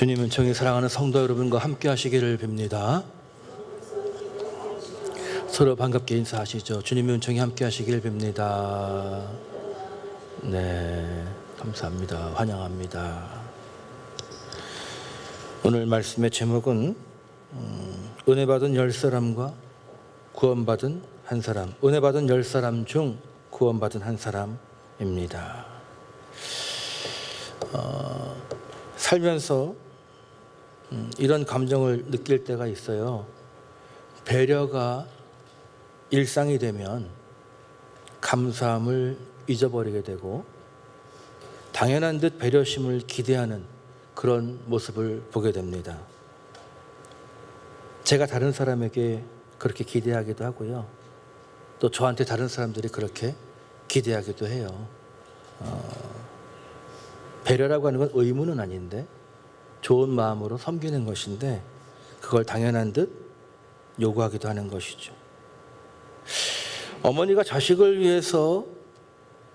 주님은 정이 사랑하는 성도 여러분과 함께 하시기를 빕니다. 서로 반갑게 인사하시죠. 주님의 은총이 함께 하시길 빕니다. 네, 감사합니다. 환영합니다. 오늘 말씀의 제목은 음, 은혜 받은 열 사람과 구원받은 한 사람, 은혜 받은 열 사람 중 구원받은 한 사람입니다. 어, 살면서 음, 이런 감정을 느낄 때가 있어요. 배려가 일상이 되면 감사함을 잊어버리게 되고 당연한 듯 배려심을 기대하는 그런 모습을 보게 됩니다. 제가 다른 사람에게 그렇게 기대하기도 하고요. 또 저한테 다른 사람들이 그렇게 기대하기도 해요. 어, 배려라고 하는 건 의무는 아닌데 좋은 마음으로 섬기는 것인데 그걸 당연한 듯 요구하기도 하는 것이죠. 어머니가 자식을 위해서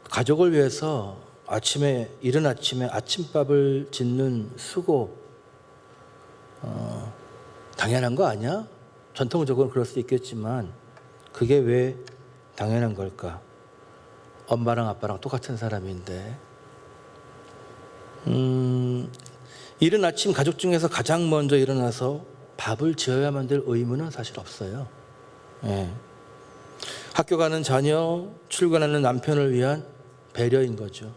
가족을 위해서 아침에 이른 아침에 아침밥을 짓는 수고 어, 당연한 거 아니야? 전통적으로 그럴 수 있겠지만 그게 왜 당연한 걸까? 엄마랑 아빠랑 똑같은 사람인데 음, 이른 아침 가족 중에서 가장 먼저 일어나서 밥을 지어야만 될 의무는 사실 없어요. 예. 학교 가는 자녀, 출근하는 남편을 위한 배려인 거죠.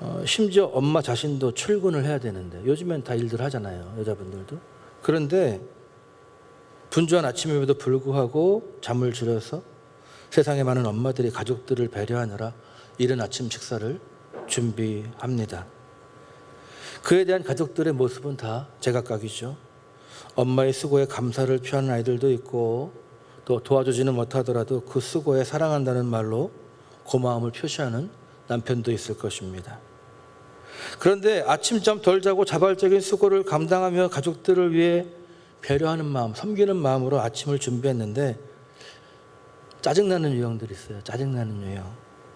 어, 심지어 엄마 자신도 출근을 해야 되는데 요즘엔 다 일들 하잖아요. 여자분들도. 그런데 분주한 아침임에도 불구하고 잠을 줄여서 세상에 많은 엄마들이 가족들을 배려하느라 이른 아침 식사를 준비합니다. 그에 대한 가족들의 모습은 다 제각각이죠. 엄마의 수고에 감사를 표하는 아이들도 있고 또 도와주지는 못하더라도 그 수고에 사랑한다는 말로 고마움을 표시하는 남편도 있을 것입니다. 그런데 아침잠 덜 자고 자발적인 수고를 감당하며 가족들을 위해 배려하는 마음, 섬기는 마음으로 아침을 준비했는데 짜증나는 유형들이 있어요. 짜증나는 유형.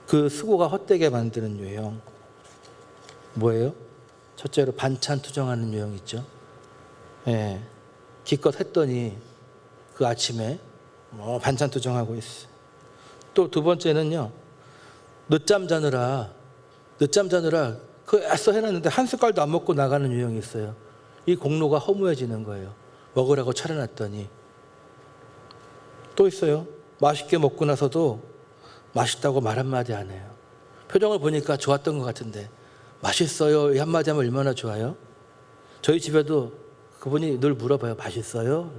그 수고가 헛되게 만드는 유형. 뭐예요? 첫째로 반찬 투정하는 유형 있죠. 예. 기껏 했더니 그 아침에 뭐 반찬 투정하고 있어. 또 두 번째는요. 늦잠 자느라 늦잠 자느라 그 애써 해놨는데 한 숟갈도 안 먹고 나가는 유형이 있어요. 이 공로가 허무해지는 거예요. 먹으라고 차려놨더니 또 있어요. 맛있게 먹고 나서도 맛있다고 말 한마디 안 해요. 표정을 보니까 좋았던 것 같은데 맛있어요 이 한마디 하면 얼마나 좋아요? 저희 집에도 그분이 늘 물어봐요. 맛있어요?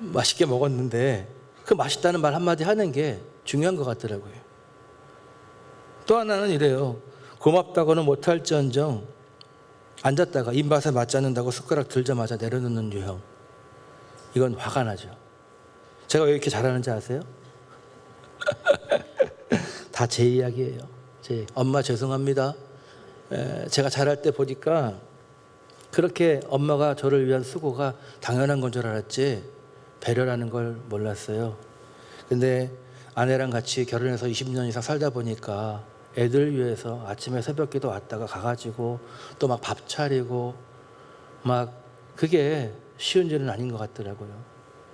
맛있게 먹었는데 그 맛있다는 말 한마디 하는 게 중요한 것 같더라고요. 또 하나는 이래요. 고맙다고는 못할지언정 앉았다가 입맛에 맞지 않는다고 숟가락 들자마자 내려놓는 유형. 이건 화가 나죠. 제가 왜 이렇게 잘하는지 아세요? 다 제 이야기예요. 제 엄마 죄송합니다. 에, 제가 잘할 때 보니까 그렇게 엄마가 저를 위한 수고가 당연한 건 줄 알았지 배려라는 걸 몰랐어요. 근데 아내랑 같이 결혼해서 20년 이상 살다 보니까 애들 위해서 아침에 새벽기도 왔다가 가가지고 또 막 밥 차리고 막 그게 쉬운 일은 아닌 것 같더라고요.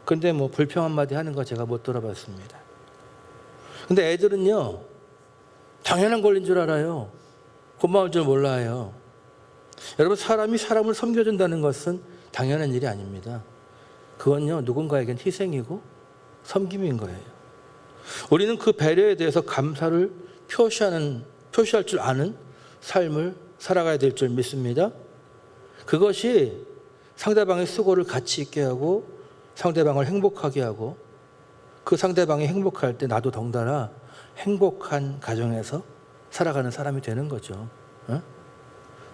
근데 뭐 불평 한마디 하는 거 제가 못 들어봤습니다. 근데 애들은요, 당연한 권리인 줄 알아요. 고마울 줄 몰라요. 여러분, 사람이 사람을 섬겨준다는 것은 당연한 일이 아닙니다. 그건요, 누군가에겐 희생이고 섬김인 거예요. 우리는 그 배려에 대해서 감사를 표시하는, 표시할 줄 아는 삶을 살아가야 될 줄 믿습니다. 그것이 상대방의 수고를 가치 있게 하고 상대방을 행복하게 하고 그 상대방이 행복할 때 나도 덩달아 행복한 가정에서 살아가는 사람이 되는 거죠. 어?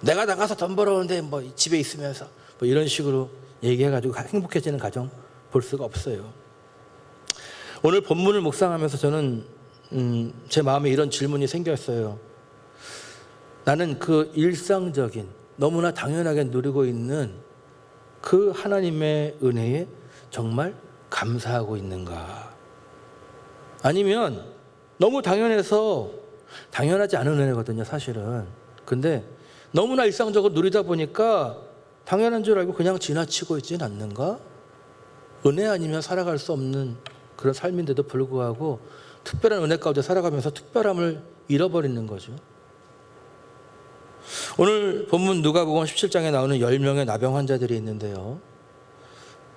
내가 나가서 돈 벌어오는데 뭐 집에 있으면서 뭐 이런 식으로 얘기해가지고 행복해지는 가정 볼 수가 없어요. 오늘 본문을 묵상하면서 저는 음, 제 마음에 이런 질문이 생겼어요. 나는 그 일상적인 너무나 당연하게 누리고 있는 그 하나님의 은혜에 정말 감사하고 있는가? 아니면 너무 당연해서 당연하지 않은 은혜거든요, 사실은. 근데 너무나 일상적으로 누리다 보니까 당연한 줄 알고 그냥 지나치고 있지는 않는가? 은혜 아니면 살아갈 수 없는 그런 삶인데도 불구하고 특별한 은혜 가운데 살아가면서 특별함을 잃어버리는 거죠. 오늘 본문 누가복음 17장에 나오는 10명의 나병 환자들이 있는데요.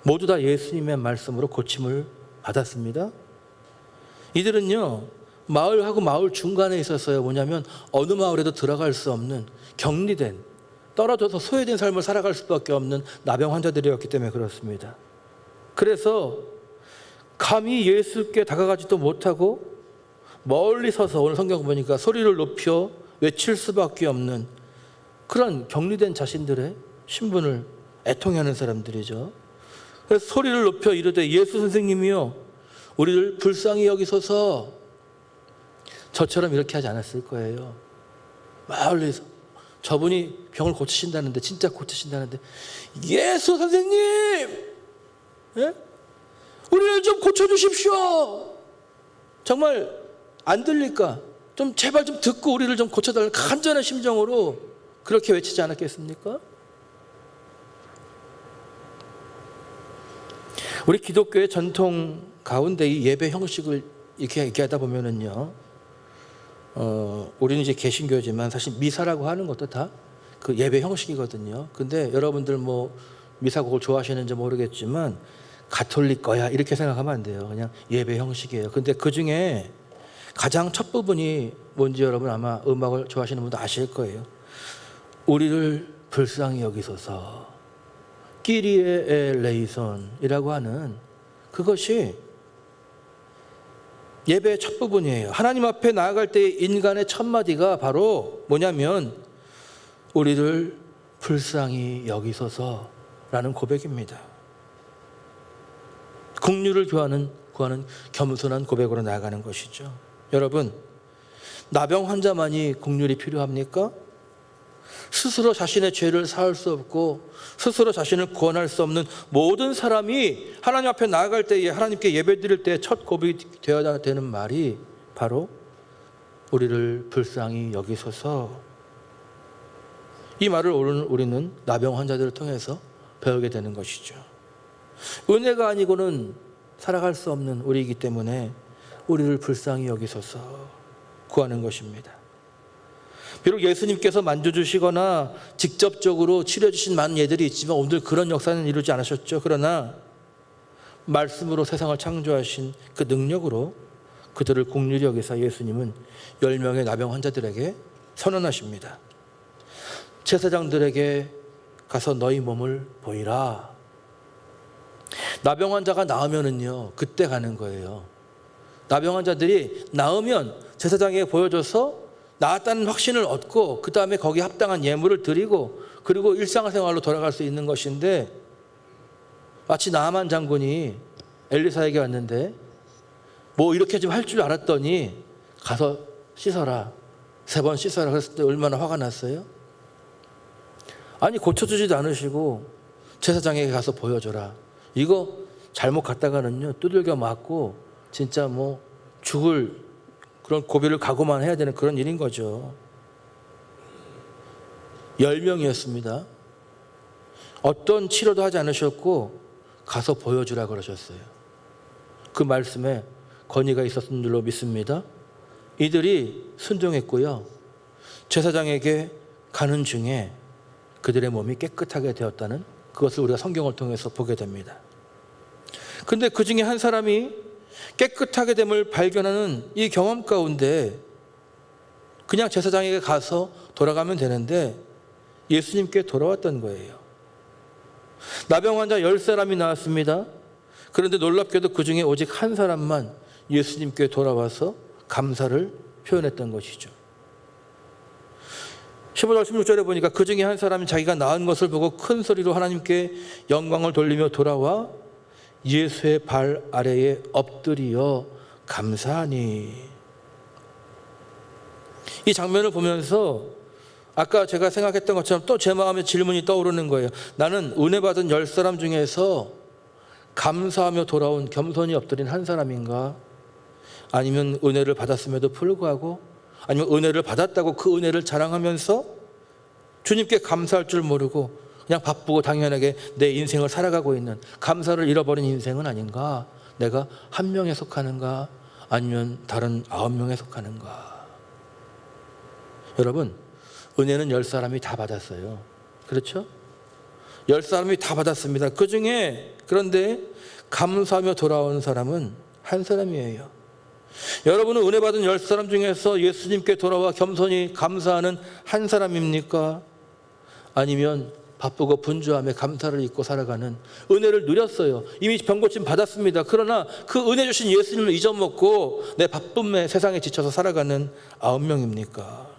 모두 다 예수님의 말씀으로 고침을 받았습니다. 이들은요, 마을하고 마을 중간에 있었어요. 뭐냐면 어느 마을에도 들어갈 수 없는 격리된 떨어져서 소외된 삶을 살아갈 수밖에 없는 나병 환자들이었기 때문에 그렇습니다. 그래서 감히 예수께 다가가지도 못하고 멀리 서서 오늘 성경 보니까 소리를 높여 외칠 수밖에 없는 그런 격리된 자신들의 신분을 애통해하는 사람들이죠. 그래서 소리를 높여 이르되 예수 선생님이요 우리를 불쌍히 여기소서 저처럼 이렇게 하지 않았을 거예요. 멀리서 저분이 병을 고치신다는데 진짜 고치신다는데 예수 선생님 예? 우리를 좀 고쳐주십시오. 정말 안 들릴까? 좀 제발 좀 듣고 우리를 좀 고쳐달라 간절한 심정으로 그렇게 외치지 않았겠습니까? 우리 기독교의 전통 가운데 이 예배 형식을 이렇게 얘기하다 보면은요, 어, 우리는 이제 개신교지만 사실 미사라고 하는 것도 다 그 예배 형식이거든요. 근데 여러분들 뭐 미사곡을 좋아하시는지 모르겠지만 가톨릭 거야 이렇게 생각하면 안 돼요. 그냥 예배 형식이에요. 근데 그 중에 가장 첫 부분이 뭔지 여러분 아마 음악을 좋아하시는 분도 아실 거예요. 우리를 불쌍히 여기소서. 끼리에 레이손이라고 하는 그것이 예배의 첫 부분이에요. 하나님 앞에 나아갈 때 인간의 첫 마디가 바로 뭐냐면 우리를 불쌍히 여기소서라는 고백입니다. 국류를 구하는 구하는 겸손한 고백으로 나아가는 것이죠. 여러분, 나병 환자만이 국률이 필요합니까? 스스로 자신의 죄를 사할 수 없고 스스로 자신을 구원할 수 없는 모든 사람이 하나님 앞에 나아갈 때에 하나님께 예배드릴 때 첫 고백이 되어야 되는 말이 바로 우리를 불쌍히 여기소서 이 말을 우리는 나병 환자들을 통해서 배우게 되는 것이죠. 은혜가 아니고는 살아갈 수 없는 우리이기 때문에 우리를 불쌍히 여기소서 구하는 것입니다. 비록 예수님께서 만져주시거나 직접적으로 치료해주신 많은 예들이 있지만 오늘 그런 역사는 이루지 않으셨죠. 그러나 말씀으로 세상을 창조하신 그 능력으로 그들을 국률이 여기서 예수님은 10명의 나병 환자들에게 선언하십니다. 제사장들에게 가서 너희 몸을 보이라. 나병 환자가 나으면은요, 그때 가는 거예요. 나병 환자들이 나으면 제사장에게 보여줘서 나았다는 확신을 얻고 그 다음에 거기에 합당한 예물을 드리고 그리고 일상생활로 돌아갈 수 있는 것인데 마치 나만 장군이 엘리사에게 왔는데 뭐 이렇게 좀 할 줄 알았더니 가서 씻어라. 세 번 씻어라. 그랬을 때 얼마나 화가 났어요? 아니 고쳐주지도 않으시고 제사장에게 가서 보여줘라. 이거 잘못 갔다가는요 두들겨 맞고 진짜 뭐 죽을 그런 고비를 각오만 해야 되는 그런 일인 거죠. 열 명이었습니다. 어떤 치료도 하지 않으셨고 가서 보여주라 그러셨어요. 그 말씀에 권위가 있었던 줄로 믿습니다. 이들이 순종했고요. 제사장에게 가는 중에 그들의 몸이 깨끗하게 되었다는 그것을 우리가 성경을 통해서 보게 됩니다. 근데 그 중에 한 사람이 깨끗하게 됨을 발견하는 이 경험 가운데 그냥 제사장에게 가서 돌아가면 되는데 예수님께 돌아왔던 거예요. 나병 환자 열 사람이 나왔습니다. 그런데 놀랍게도 그 중에 오직 한 사람만 예수님께 돌아와서 감사를 표현했던 것이죠. 15절 16절에 보니까 그 중에 한 사람이 자기가 나은 것을 보고 큰 소리로 하나님께 영광을 돌리며 돌아와 예수의 발 아래에 엎드리어 감사하니 이 장면을 보면서 아까 제가 생각했던 것처럼 또 제 마음에 질문이 떠오르는 거예요. 나는 은혜 받은 열 사람 중에서 감사하며 돌아온 겸손히 엎드린 한 사람인가? 아니면 은혜를 받았음에도 불구하고 아니면 은혜를 받았다고 그 은혜를 자랑하면서 주님께 감사할 줄 모르고 그냥 바쁘고 당연하게 내 인생을 살아가고 있는 감사를 잃어버린 인생은 아닌가? 내가 한 명에 속하는가? 아니면 다른 아홉 명에 속하는가? 여러분, 은혜는 열 사람이 다 받았어요. 그렇죠? 열 사람이 다 받았습니다. 그 중에 그런데 감사하며 돌아온 사람은 한 사람이에요. 여러분은 은혜 받은 열 사람 중에서 예수님께 돌아와 겸손히 감사하는 한 사람입니까? 아니면 바쁘고 분주함에 감사를 잊고 살아가는 은혜를 누렸어요. 이미 병고침 받았습니다. 그러나 그 은혜 주신 예수님을 잊어먹고 내 바쁨에 세상에 지쳐서 살아가는 아홉 명입니까?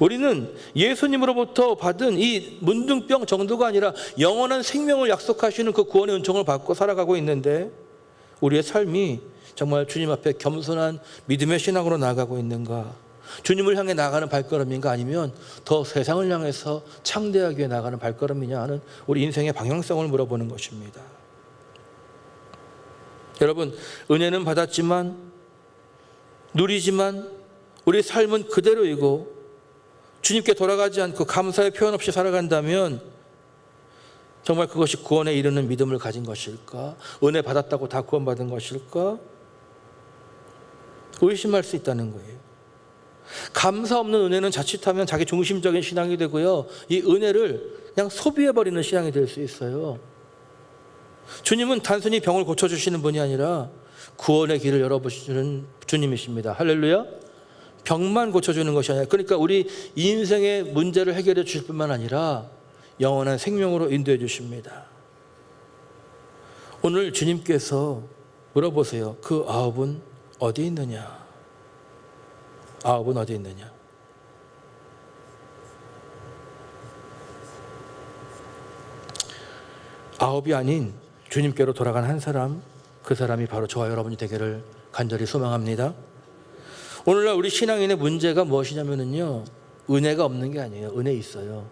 우리는 예수님으로부터 받은 이 문둥병 정도가 아니라 영원한 생명을 약속하시는 그 구원의 은총을 받고 살아가고 있는데 우리의 삶이 정말 주님 앞에 겸손한 믿음의 신앙으로 나아가고 있는가? 주님을 향해 나가는 발걸음인가 아니면 더 세상을 향해서 창대하게 나가는 발걸음이냐 하는 우리 인생의 방향성을 물어보는 것입니다. 여러분, 은혜는 받았지만 누리지만 우리 삶은 그대로이고 주님께 돌아가지 않고 감사의 표현 없이 살아간다면 정말 그것이 구원에 이르는 믿음을 가진 것일까? 은혜 받았다고 다 구원받은 것일까? 의심할 수 있다는 거예요. 감사 없는 은혜는 자칫하면 자기 중심적인 신앙이 되고요. 이 은혜를 그냥 소비해버리는 신앙이 될 수 있어요. 주님은 단순히 병을 고쳐주시는 분이 아니라 구원의 길을 열어보시는 주님이십니다. 할렐루야. 병만 고쳐주는 것이 아니라 그러니까 우리 인생의 문제를 해결해 주실 뿐만 아니라 영원한 생명으로 인도해 주십니다. 오늘 주님께서 물어보세요. 그 아홉은 어디 있느냐? 아홉은 어디 있느냐? 아홉이 아닌 주님께로 돌아간 한 사람, 그 사람이 바로 저와 여러분이 되기를 간절히 소망합니다. 오늘날 우리 신앙인의 문제가 무엇이냐면요. 은혜가 없는 게 아니에요. 은혜 있어요.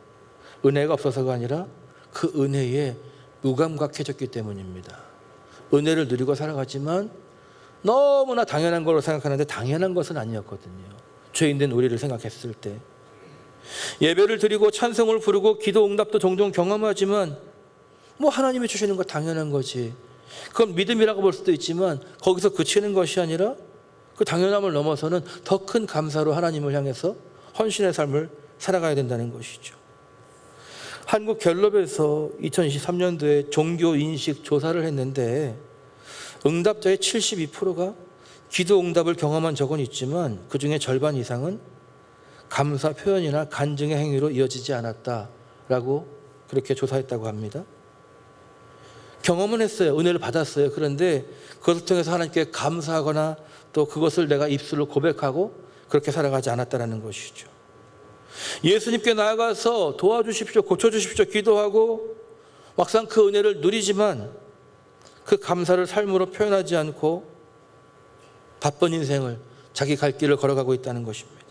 은혜가 없어서가 아니라 그 은혜에 무감각해졌기 때문입니다. 은혜를 누리고 살아가지만 너무나 당연한 걸로 생각하는데 당연한 것은 아니었거든요. 죄인된 우리를 생각했을 때. 예배를 드리고 찬송을 부르고 기도 응답도 종종 경험하지만 뭐 하나님이 주시는 거 당연한 거지. 그건 믿음이라고 볼 수도 있지만 거기서 그치는 것이 아니라 그 당연함을 넘어서는 더 큰 감사로 하나님을 향해서 헌신의 삶을 살아가야 된다는 것이죠. 한국 갤럽에서 2023년도에 종교 인식 조사를 했는데 응답자의 72%가 기도 응답을 경험한 적은 있지만 그 중에 절반 이상은 감사 표현이나 간증의 행위로 이어지지 않았다라고 그렇게 조사했다고 합니다. 경험은 했어요. 은혜를 받았어요. 그런데 그것을 통해서 하나님께 감사하거나 또 그것을 내가 입술로 고백하고 그렇게 살아가지 않았다는 것이죠. 예수님께 나아가서 도와주십시오, 고쳐주십시오, 기도하고 막상 그 은혜를 누리지만 그 감사를 삶으로 표현하지 않고 바쁜 인생을 자기 갈 길을 걸어가고 있다는 것입니다.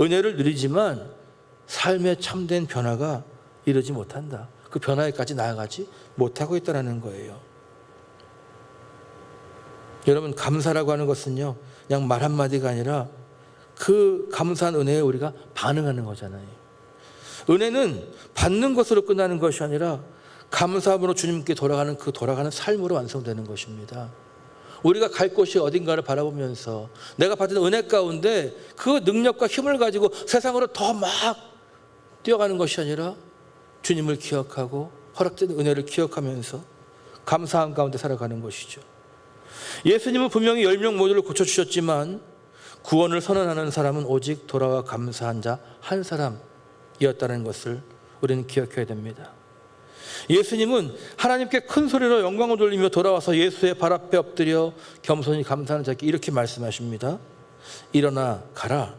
은혜를 누리지만 삶의 참된 변화가 이르지 못한다. 그 변화에까지 나아가지 못하고 있다는 거예요. 여러분, 감사라고 하는 것은요, 그냥 말 한마디가 아니라 그 감사한 은혜에 우리가 반응하는 거잖아요. 은혜는 받는 것으로 끝나는 것이 아니라 감사함으로 주님께 돌아가는 그 돌아가는 삶으로 완성되는 것입니다. 우리가 갈 곳이 어딘가를 바라보면서 내가 받은 은혜 가운데 그 능력과 힘을 가지고 세상으로 더 막 뛰어가는 것이 아니라 주님을 기억하고 허락된 은혜를 기억하면서 감사함 가운데 살아가는 것이죠. 예수님은 분명히 열명 모두를 고쳐주셨지만 구원을 선언하는 사람은 오직 돌아와 감사한 자 한 사람이었다는 것을 우리는 기억해야 됩니다. 예수님은 하나님께 큰 소리로 영광을 돌리며 돌아와서 예수의 발 앞에 엎드려 겸손히 감사하는 자께 이렇게 말씀하십니다. 일어나 가라.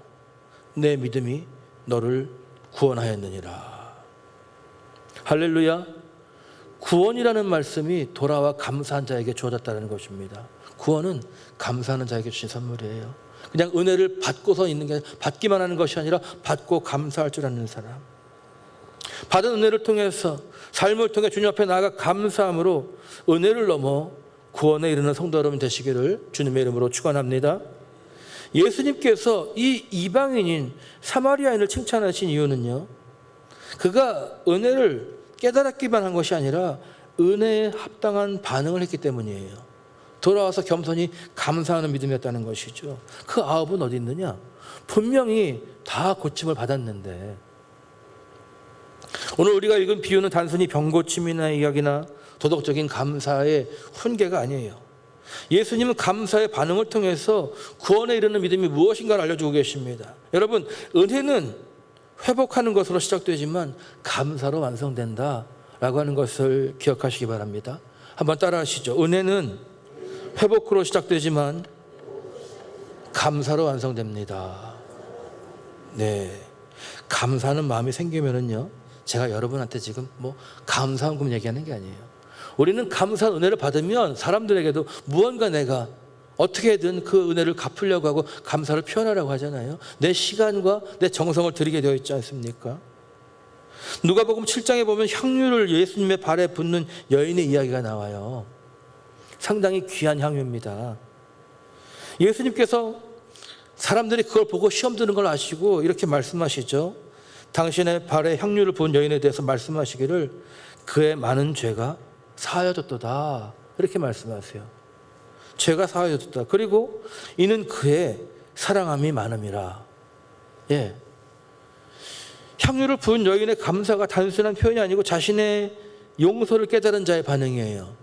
내 믿음이 너를 구원하였느니라. 할렐루야. 구원이라는 말씀이 돌아와 감사한 자에게 주어졌다는 것입니다. 구원은 감사하는 자에게 주신 선물이에요. 그냥 은혜를 받고서 있는 게 받기만 하는 것이 아니라 받고 감사할 줄 아는 사람. 받은 은혜를 통해서 삶을 통해 주님 앞에 나아가 감사함으로 은혜를 넘어 구원에 이르는 성도 여러분 되시기를 주님의 이름으로 축원합니다. 예수님께서 이 이방인인 사마리아인을 칭찬하신 이유는요. 그가 은혜를 깨달았기만 한 것이 아니라 은혜에 합당한 반응을 했기 때문이에요. 돌아와서 겸손히 감사하는 믿음이었다는 것이죠. 그 아홉은 어디 있느냐? 분명히 다 고침을 받았는데 오늘 우리가 읽은 비유는 단순히 병고침이나 이야기나 도덕적인 감사의 훈계가 아니에요. 예수님은 감사의 반응을 통해서 구원에 이르는 믿음이 무엇인가를 알려주고 계십니다. 여러분, 은혜는 회복하는 것으로 시작되지만 감사로 완성된다 라고 하는 것을 기억하시기 바랍니다. 한번 따라 하시죠. 은혜는 회복으로 시작되지만 감사로 완성됩니다. 네. 감사하는 마음이 생기면은요. 제가 여러분한테 지금 뭐 감사한금 얘기하는 게 아니에요. 우리는 감사한 은혜를 받으면 사람들에게도 무언가 내가 어떻게든 그 은혜를 갚으려고 하고 감사를 표현하려고 하잖아요. 내 시간과 내 정성을 들이게 되어 있지 않습니까? 누가복음 7장에 보면 향유를 예수님의 발에 붓는 여인의 이야기가 나와요. 상당히 귀한 향유입니다. 예수님께서 사람들이 그걸 보고 시험 드는 걸 아시고 이렇게 말씀하시죠. 당신의 발에 향유를 부은 여인에 대해서 말씀하시기를 그의 많은 죄가 사하여졌도다. 이렇게 말씀하세요. 죄가 사하여졌다. 그리고 이는 그의 사랑함이 많음이라. 예. 향유를 부은 여인의 감사가 단순한 표현이 아니고 자신의 용서를 깨달은 자의 반응이에요.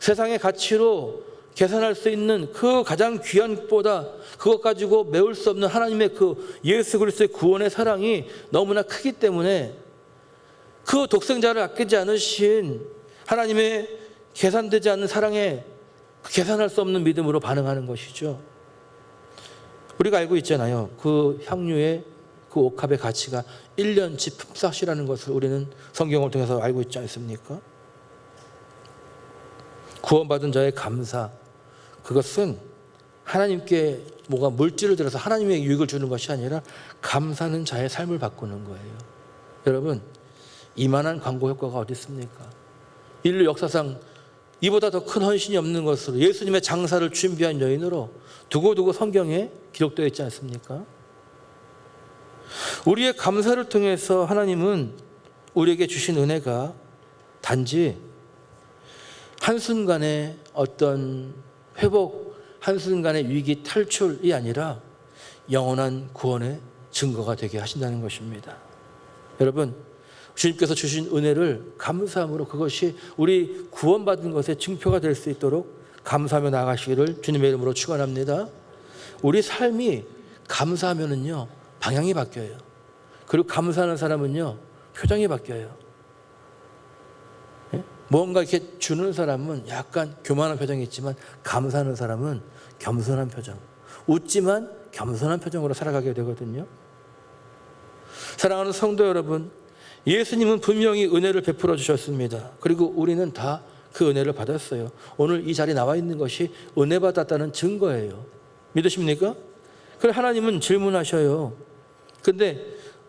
세상의 가치로 계산할 수 있는 그 가장 귀한 것보다 그것 가지고 메울 수 없는 하나님의 그 예수 그리스도의 구원의 사랑이 너무나 크기 때문에 그 독생자를 아끼지 않으신 하나님의 계산되지 않는 사랑에 계산할 수 없는 믿음으로 반응하는 것이죠. 우리가 알고 있잖아요. 그 향유의 그 옥합의 가치가 1년치 품삯이라는 것을 우리는 성경을 통해서 알고 있지 않습니까? 구원받은 자의 감사 그것은 하나님께 뭐가 물질을 들여서 하나님의 유익을 주는 것이 아니라 감사하는 자의 삶을 바꾸는 거예요. 여러분 이만한 광고 효과가 어디 있습니까? 인류 역사상 이보다 더 큰 헌신이 없는 것으로 예수님의 장사를 준비한 여인으로 두고두고 성경에 기록되어 있지 않습니까? 우리의 감사를 통해서 하나님은 우리에게 주신 은혜가 단지 한순간의 어떤 회복, 한순간의 위기 탈출이 아니라 영원한 구원의 증거가 되게 하신다는 것입니다. 여러분, 주님께서 주신 은혜를 감사함으로 그것이 우리 구원받은 것의 증표가 될 수 있도록 감사하며 나가시기를 주님의 이름으로 축원합니다. 우리 삶이 감사하면은요 방향이 바뀌어요. 그리고 감사하는 사람은요 표정이 바뀌어요. 예? 뭔가 이렇게 주는 사람은 약간 교만한 표정이 있지만 감사하는 사람은 겸손한 표정. 웃지만 겸손한 표정으로 살아가게 되거든요. 사랑하는 성도 여러분, 예수님은 분명히 은혜를 베풀어 주셨습니다. 그리고 우리는 다 그 은혜를 받았어요. 오늘 이 자리에 나와 있는 것이 은혜 받았다는 증거예요. 믿으십니까? 그래 하나님은 질문하셔요. 근데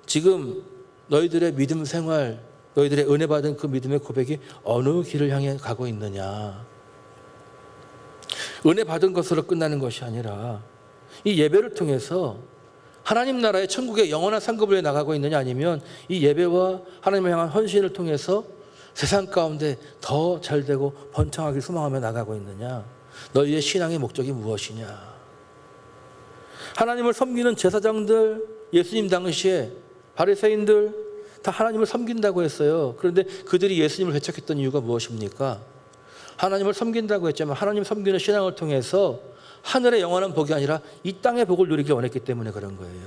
지금 너희들의 믿음 생활, 너희들의 은혜 받은 그 믿음의 고백이 어느 길을 향해 가고 있느냐? 은혜 받은 것으로 끝나는 것이 아니라 이 예배를 통해서 하나님 나라의 천국의 영원한 상급을 나가고 있느냐 아니면 이 예배와 하나님을 향한 헌신을 통해서 세상 가운데 더 잘되고 번창하길 소망하며 나가고 있느냐 너희의 신앙의 목적이 무엇이냐 하나님을 섬기는 제사장들 예수님 당시에 바리새인들 다 하나님을 섬긴다고 했어요 그런데 그들이 예수님을 배척했던 이유가 무엇입니까 하나님을 섬긴다고 했지만 하나님 섬기는 신앙을 통해서 하늘의 영원한 복이 아니라 이 땅의 복을 누리기 원했기 때문에 그런 거예요.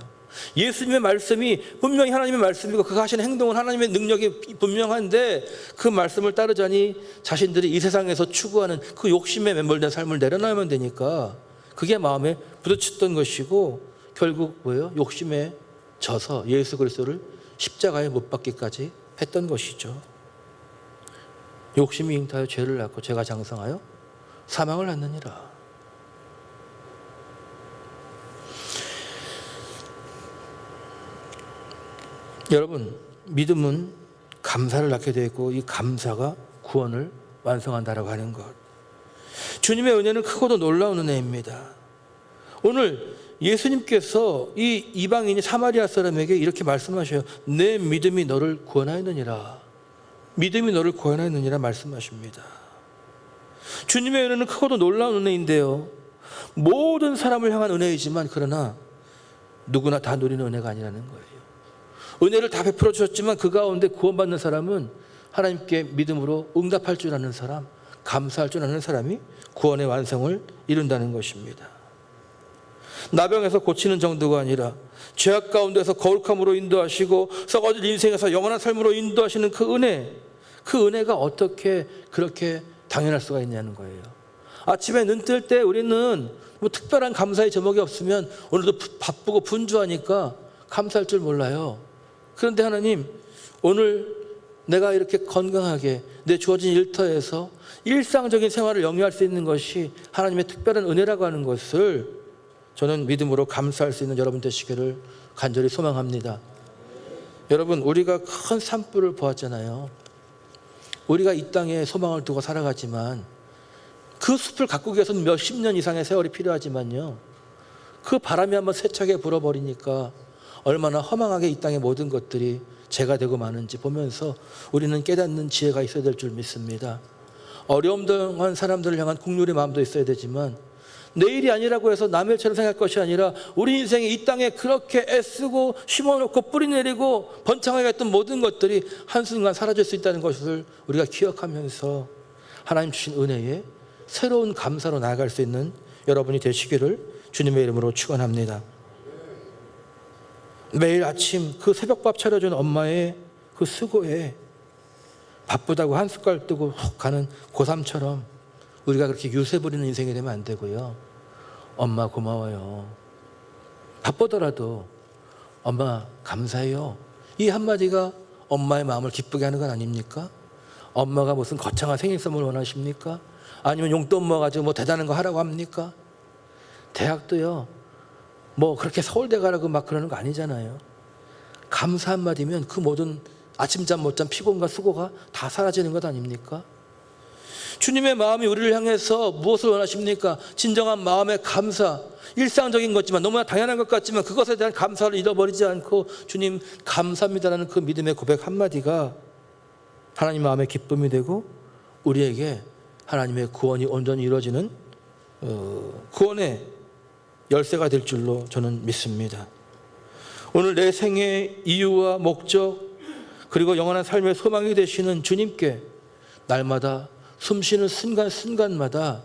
예수님의 말씀이 분명히 하나님의 말씀이고 그가 하시는 행동은 하나님의 능력이 분명한데 그 말씀을 따르자니 자신들이 이 세상에서 추구하는 그 욕심에 매몰된 삶을 내려놔야만 되니까 그게 마음에 부딪혔던 것이고 결국 뭐예요? 욕심에 져서 예수 그리스도를 십자가에 못 박기까지 했던 것이죠. 욕심이 잉타하여 죄를 낳고 죄가 장성하여 사망을 낳느니라. 여러분 믿음은 감사를 낳게 되어 있고 이 감사가 구원을 완성한다라고 하는 것. 주님의 은혜는 크고도 놀라운 은혜입니다. 오늘 예수님께서 이 이방인이 사마리아 사람에게 이렇게 말씀하셔요. 내 믿음이 너를 구원하였느니라. 믿음이 너를 구원하였느니라 말씀하십니다. 주님의 은혜는 크고도 놀라운 은혜인데요. 모든 사람을 향한 은혜이지만 그러나 누구나 다 누리는 은혜가 아니라는 거예요. 은혜를 다 베풀어 주셨지만 그 가운데 구원받는 사람은 하나님께 믿음으로 응답할 줄 아는 사람, 감사할 줄 아는 사람이 구원의 완성을 이룬다는 것입니다. 나병에서 고치는 정도가 아니라 죄악 가운데서 거룩함으로 인도하시고 썩어질 인생에서 영원한 삶으로 인도하시는 그 은혜, 그 은혜가 어떻게 그렇게 당연할 수가 있냐는 거예요. 아침에 눈 뜰 때 우리는 뭐 특별한 감사의 제목이 없으면 오늘도 부- 바쁘고 분주하니까 감사할 줄 몰라요. 그런데 하나님, 오늘 내가 이렇게 건강하게 내 주어진 일터에서 일상적인 생활을 영위할 수 있는 것이 하나님의 특별한 은혜라고 하는 것을 저는 믿음으로 감사할 수 있는 여러분 되시기를 간절히 소망합니다. 여러분, 우리가 큰 산불을 보았잖아요. 우리가 이 땅에 소망을 두고 살아가지만 그 숲을 가꾸기 위해서는 몇십 년 이상의 세월이 필요하지만요. 그 바람이 한번 세차게 불어버리니까 얼마나 허망하게 이 땅의 모든 것들이 죄가 되고 마는지 보면서 우리는 깨닫는 지혜가 있어야 될 줄 믿습니다. 어려움 당한 사람들을 향한 국률의 마음도 있어야 되지만 내일이 아니라고 해서 남의 일처럼 생각할 것이 아니라 우리 인생이 이 땅에 그렇게 애쓰고 심어놓고 뿌리 내리고 번창하게 했던 모든 것들이 한순간 사라질 수 있다는 것을 우리가 기억하면서 하나님 주신 은혜에 새로운 감사로 나아갈 수 있는 여러분이 되시기를 주님의 이름으로 축원합니다. 매일 아침 그 새벽밥 차려준 엄마의 그 수고에 바쁘다고 한 숟갈 뜨고 훅 가는 고3처럼 우리가 그렇게 유세 부리는 인생이 되면 안 되고요. 엄마 고마워요. 바쁘더라도 엄마 감사해요. 이 한마디가 엄마의 마음을 기쁘게 하는 건 아닙니까? 엄마가 무슨 거창한 생일 선물 원하십니까? 아니면 용돈 모아가지고 뭐 대단한 거 하라고 합니까? 대학도요. 뭐 그렇게 서울대 가라고 막 그러는 거 아니잖아요. 감사 한마디면 그 모든 아침잠 못잠 피곤과 수고가 다 사라지는 것 아닙니까? 주님의 마음이 우리를 향해서 무엇을 원하십니까? 진정한 마음의 감사. 일상적인 것지만 너무나 당연한 것 같지만 그것에 대한 감사를 잃어버리지 않고 주님 감사합니다라는 그 믿음의 고백 한마디가 하나님 마음의 기쁨이 되고 우리에게 하나님의 구원이 온전히 이루어지는 어, 구원의 열쇠가 될 줄로 저는 믿습니다. 오늘 내 생의 이유와 목적 그리고 영원한 삶의 소망이 되시는 주님께 날마다 숨 쉬는 순간 순간마다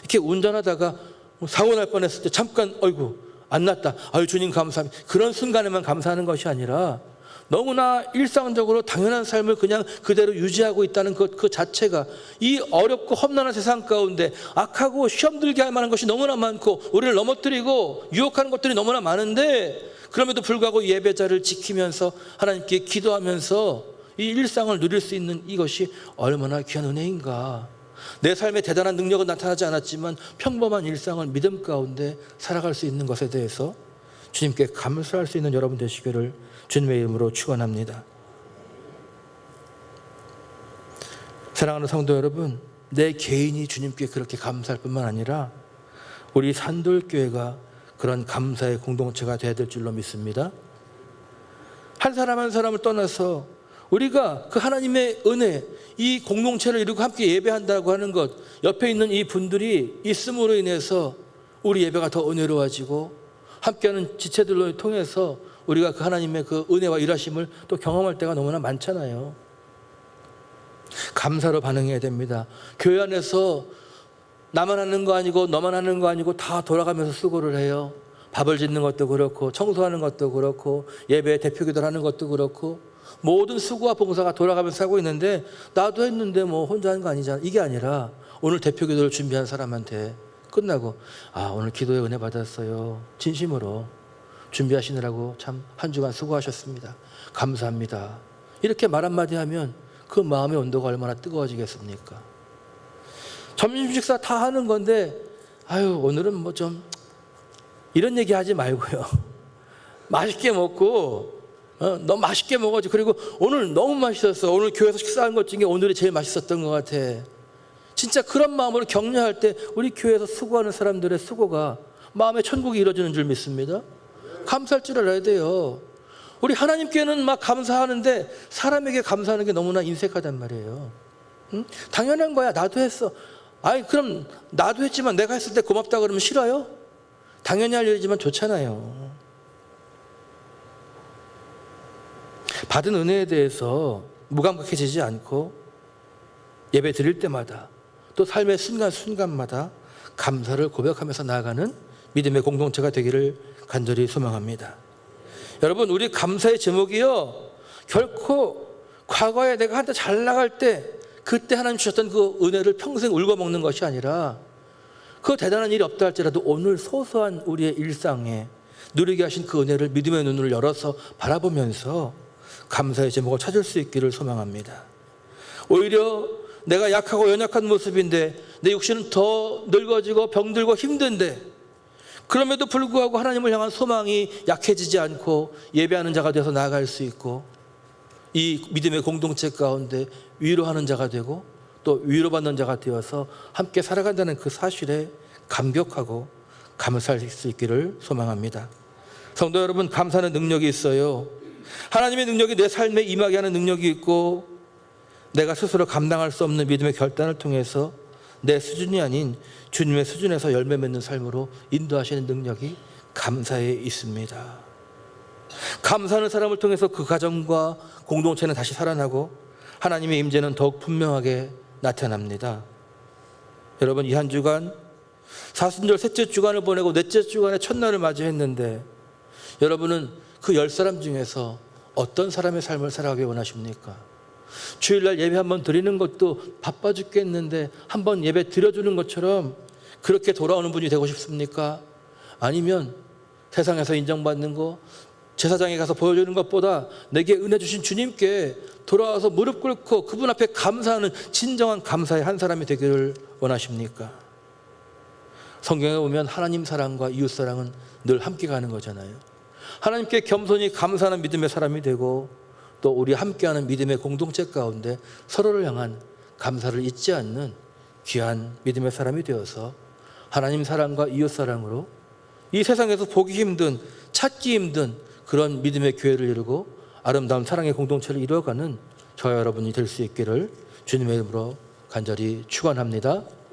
이렇게 운전하다가 뭐 사고 날 뻔했을 때 잠깐 어이구 안 났다. 아유 주님 감사합니다. 그런 순간에만 감사하는 것이 아니라 너무나 일상적으로 당연한 삶을 그냥 그대로 유지하고 있다는 것 그 자체가 이 어렵고 험난한 세상 가운데 악하고 시험 들게 할 만한 것이 너무나 많고 우리를 넘어뜨리고 유혹하는 것들이 너무나 많은데 그럼에도 불구하고 예배자를 지키면서 하나님께 기도하면서 이 일상을 누릴 수 있는 이것이 얼마나 귀한 은혜인가. 내 삶에 대단한 능력은 나타나지 않았지만 평범한 일상을 믿음 가운데 살아갈 수 있는 것에 대해서 주님께 감사할 수 있는 여러분 되시기를 주님의 이름으로 축원합니다. 사랑하는 성도 여러분, 내 개인이 주님께 그렇게 감사할 뿐만 아니라 우리 산돌교회가 그런 감사의 공동체가 되어야 될 줄로 믿습니다. 한 사람 한 사람을 떠나서 우리가 그 하나님의 은혜, 이 공동체를 이루고 함께 예배한다고 하는 것, 옆에 있는 이 분들이 있음으로 인해서 우리 예배가 더 은혜로워지고 함께하는 지체들로 통해서 우리가 그 하나님의 그 은혜와 일하심을 또 경험할 때가 너무나 많잖아요. 감사로 반응해야 됩니다. 교회 안에서 나만 하는 거 아니고 너만 하는 거 아니고 다 돌아가면서 수고를 해요. 밥을 짓는 것도 그렇고 청소하는 것도 그렇고 예배 대표 기도를 하는 것도 그렇고 모든 수고와 봉사가 돌아가면서 하고 있는데 나도 했는데 뭐 혼자 하는 거 아니잖아. 이게 아니라 오늘 대표 기도를 준비한 사람한테 끝나고 아 오늘 기도에 은혜 받았어요. 진심으로 준비하시느라고 참 한 주간 수고하셨습니다. 감사합니다. 이렇게 말 한마디 하면 그 마음의 온도가 얼마나 뜨거워지겠습니까? 점심 식사 다 하는 건데 아유 오늘은 뭐 좀 이런 얘기 하지 말고요. 맛있게 먹고 어, 너무 맛있게 먹어지 그리고 오늘 너무 맛있었어. 오늘 교회에서 식사한 것 중에 오늘이 제일 맛있었던 것 같아. 진짜 그런 마음으로 격려할 때 우리 교회에서 수고하는 사람들의 수고가 마음의 천국이 이루어지는 줄 믿습니다. 감사할 줄 알아야 돼요. 우리 하나님께는 막 감사하는데 사람에게 감사하는 게 너무나 인색하단 말이에요. 응? 당연한 거야. 나도 했어. 아니 그럼 나도 했지만 내가 했을 때 고맙다 그러면 싫어요? 당연히 할 일이지만 좋잖아요. 받은 은혜에 대해서 무감각해지지 않고 예배 드릴 때마다 또 삶의 순간순간마다 감사를 고백하면서 나아가는 믿음의 공동체가 되기를 간절히 소망합니다. 여러분, 우리 감사의 제목이요. 결코 과거에 내가 한때 잘 나갈 때 그때 하나님 주셨던 그 은혜를 평생 울고 먹는 것이 아니라 그 대단한 일이 없다 할지라도 오늘 소소한 우리의 일상에 누리게 하신 그 은혜를 믿음의 눈을 열어서 바라보면서 감사의 제목을 찾을 수 있기를 소망합니다. 오히려 내가 약하고 연약한 모습인데 내 육신은 더 늙어지고 병들고 힘든데 그럼에도 불구하고 하나님을 향한 소망이 약해지지 않고 예배하는 자가 되어서 나아갈 수 있고 이 믿음의 공동체 가운데 위로하는 자가 되고 또 위로받는 자가 되어서 함께 살아간다는 그 사실에 감격하고 감사할 수 있기를 소망합니다. 성도 여러분, 감사는 능력이 있어요. 하나님의 능력이 내 삶에 임하게 하는 능력이 있고 내가 스스로 감당할 수 없는 믿음의 결단을 통해서 내 수준이 아닌 주님의 수준에서 열매 맺는 삶으로 인도하시는 능력이 감사에 있습니다. 감사하는 사람을 통해서 그 가정과 공동체는 다시 살아나고 하나님의 임재는 더욱 분명하게 나타납니다. 여러분 이 한 주간 사순절 셋째 주간을 보내고 넷째 주간의 첫날을 맞이했는데 여러분은 그 열 사람 중에서 어떤 사람의 삶을 살아가기 원하십니까? 주일날 예배 한번 드리는 것도 바빠 죽겠는데 한번 예배 드려주는 것처럼 그렇게 돌아오는 분이 되고 싶습니까? 아니면 세상에서 인정받는 거 제사장에 가서 보여주는 것보다 내게 은혜 주신 주님께 돌아와서 무릎 꿇고 그분 앞에 감사하는 진정한 감사의 한 사람이 되기를 원하십니까? 성경에 보면 하나님 사랑과 이웃 사랑은 늘 함께 가는 거잖아요. 하나님께 겸손히 감사하는 믿음의 사람이 되고 또 우리 함께하는 믿음의 공동체 가운데 서로를 향한 감사를 잊지 않는 귀한 믿음의 사람이 되어서 하나님 사랑과 이웃 사랑으로 이 세상에서 보기 힘든 찾기 힘든 그런 믿음의 교회를 이루고 아름다운 사랑의 공동체를 이루어가는 저와 여러분이 될 수 있기를 주님의 이름으로 간절히 축원합니다.